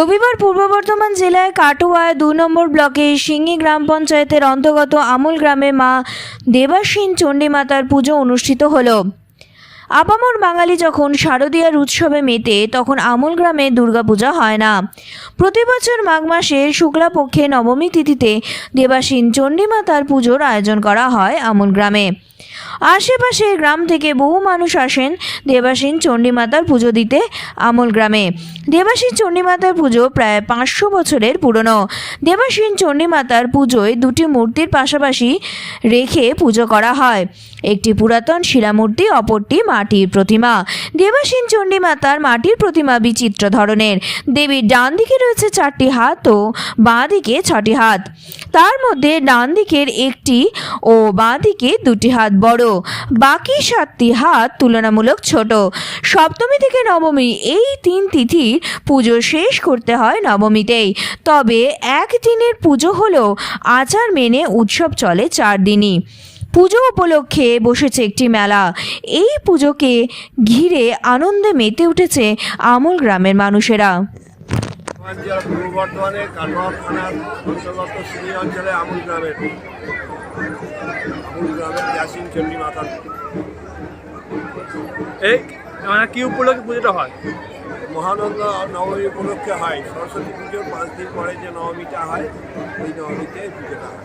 রবিবার পূর্ব বর্ধমান জেলায় কাটোয়ায় দু নম্বর ব্লকে সিঙ্গি গ্রাম পঞ্চায়েতের অন্তর্গত আমুল গ্রামে মা দেবাসীন চণ্ডীমাতার পুজো অনুষ্ঠিত হলো। আপামর বাঙালি যখন শারদীয়ার উৎসবে মেতে, তখন আমুল গ্রামে দুর্গাপূজা হয় না। প্রতি বছর মাঘ মাসের শুক্লাপক্ষে নবমী তিথিতে দেবাসীন চণ্ডীমাতার পুজোর আয়োজন করা হয় আমুল গ্রামে। আশেপাশের গ্রাম থেকে বহু মানুষ আসেন। দেবাসীন চণ্ডীমাতার পুজো দিতে আমল গ্রামে। দেবাসীন চণ্ডীমাতার পুজো প্রায় পাঁচশো বছরের পুরনো। দেবাসীন চণ্ডীমাতার পুজোয় দুটি মূর্তির পাশাপাশি রেখে পুজো করা হয়। একটি পুরাতন শিলামূর্তি, অপরটি মাটির প্রতিমা। দেবাসীন চণ্ডীমাতার মাটির প্রতিমা বিচিত্র ধরনের। দেবীর ডান দিকে রয়েছে চারটি হাত ও বাঁ দিকে ছটি হাত। তার মধ্যে ডান দিকের একটি ও বাঁ দিকে দুটি হাত বড়। বাকি সাতটি হাত তুলনামূলক ছোট। সপ্তমী থেকে নবমী এই তিন তিথির পুজো শেষ করতে হয় নবমীতেই। তবে এক দিনের পুজো হলেও আচার মেনে উৎসব চলে চার দিনই। পুজো উপলক্ষে বসেছে একটি মেলা। এই পুজোকে ঘিরে আনন্দে মেতে উঠেছে আমল গ্রামের মানুষেরা। পূর্ব বর্ধমানে কাটোয়া থানার অন্তর্গত সিঁড়ি অঞ্চলে আমুল গ্রামের চণ্ডী মাতা এই মানে কি উপলক্ষে পুজোটা হয়? মহানন্দ নবমী উপলক্ষে হয়। সরস্বতী পুজোর পাঁচ দিন পরে যে নবমীটা হয় ওই নবমীতে পুজোটা হয়।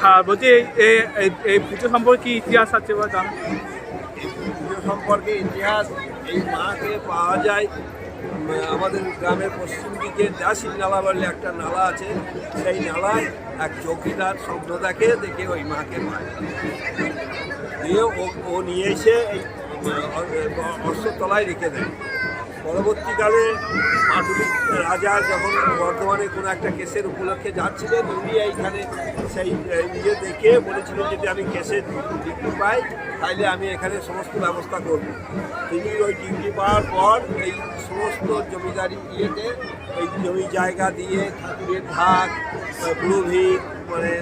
হ্যাঁ বলছি এই- পুজো সম্পর্কে কি ইতিহাস আছে বা পুজো সম্পর্কে ইতিহাস এই মাকে পাওয়া যায়। আমাদের গ্রামের পশ্চিম দিকে দাসিন নালা বলে একটা নালা আছে, সেই নালায় এক চৌকিদার স্বপ্নদাকে দেখে ওই মাকে মায় দিয়ে ও ও নিয়ে এসে এই অশ্বতলায় রেখে দেয়। পরবর্তীকালে রাজা যখন বর্ধমানে কোনো একটা কেসের উপলক্ষে যাচ্ছিলেন উনি এইখানে সেই আহ, ইয়ে দেখে বলেছিলেন যদি আমি কেসের ডিগ্রি পাই তাইলে আমি এখানে সমস্ত ব্যবস্থা করব। তিনি ওই ডিগ্রি পাওয়ার পর এই সমস্ত জমিদারি ইয়েতে এই জমি জায়গা দিয়ে ঠাকুরের ঢাক পুরোহিত মানে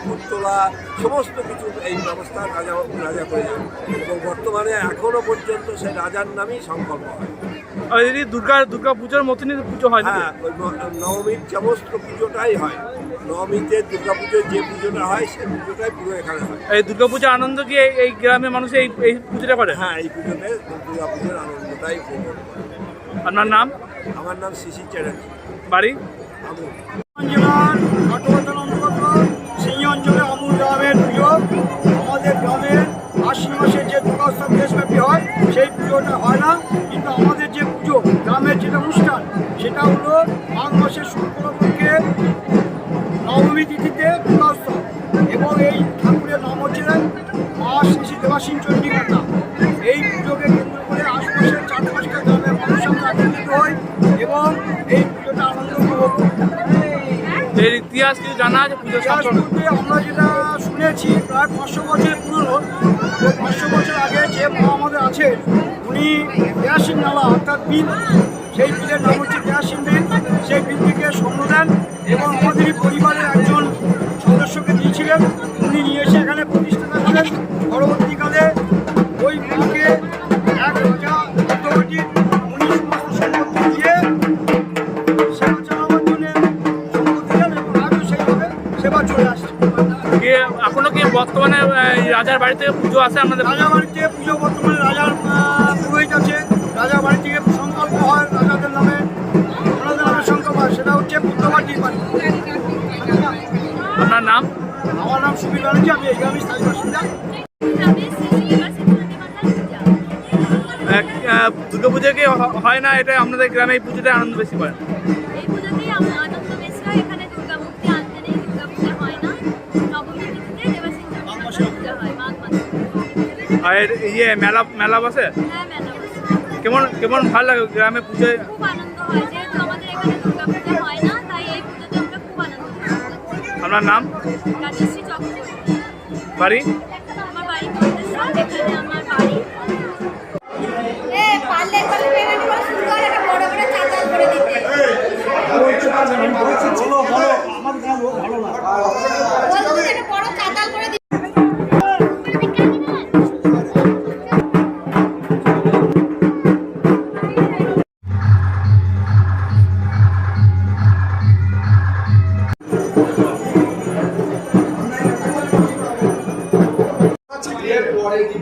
ফুটতলা সমস্ত কিছু এই ব্যবস্থা রাজা রাজা করে যান এবং বর্তমানে এখনও পর্যন্ত সেই রাজার নামেই সংকল্প হয়। আর দুর্গা দুর্গা পুজোর মতনই পুজো হয় না হ্যাঁ নবমীর সমস্ত পুজোটাই হয়। নবমীতে দুর্গা পুজোর যে পুজোটা হয় সেই পুজোটাই পুরো এখানে হয়। এই দুর্গা পুজোর আনন্দ কি এই- গ্রামের মানুষ এই এই পুজোটা করে? হ্যাঁ এই পুজোতে দুর্গা পুজোর আনন্দটাই আপনার নাম? আমার নাম শিশির চ্যাটার্জি। বাড়ি? আমি জেলার মাঘ মাসের শুক্লপক্ষে নবমী তিথিতে দুর্গোৎসব এবং এই ঠাকুরের নাম হচ্ছে মা শ্রী দেবাসীন চণ্ডী এই পুজোকে কেন্দ্র করে আশপাশের চার পাঁচটা গ্রামের মানুষ আমরা একত্রিত হই এবং এই পুজোটা আনন্দ উপভোগ এর ইতিহাস কিছু জানা আছে ইতিহাস সম্পর্কে? আমরা যেটা শুনেছি প্রায় পাঁচশো বছর পুরনো। পাঁচশো বছর আগে যে মা আমাদের আছে উনি কেয়াসিন নালা অর্থাৎ বিল সেই বিলের নাম হচ্ছে কেয়াসিন বিল। সেই বিল থেকে স্বর্ণ দেন এবং আমাদেরই পরিবারের একজন সদস্যকে দিয়েছিলেন। উনি নিয়ে এসে এখানে প্রতিষ্ঠাতা করেন। পরবর্তীকালে ওই মাকে এক রাজা চক্রবর্তী উনি সমস্ত সম্পত্তি দিয়ে সেবা চালাবার জন্য সম্পত্তি দেন এবং আজও সেইভাবে সেবা চলে আসছে। কি এখনও কি বর্তমানে রাজার বাড়িতে পুজো আছে আমাদের? রাজা বাড়িতে পুজো বর্তমানে রাজার আমার নাম সুবীর ব্যানার্জি আমি এই গ্রামের স্থায়ী বাসিন্দা। দুর্গা পুজো কি হয় না এটা আপনাদের গ্রামে এই পুজোটা আনন্দ বেশি করে। এই পুজোতেই আমার আনন্দ বেশি হয় হয় হয় আর এর ইয়ে মেলা মেলা বসে? হ্যাঁ। কেমন কেমন ভালো লাগে গ্রামে পুজোয়? খুব আনন্দ হয় যেহেতু আমাদের এখানে দুর্গা হয়। আপনার নাম? বাড়ি? পারলে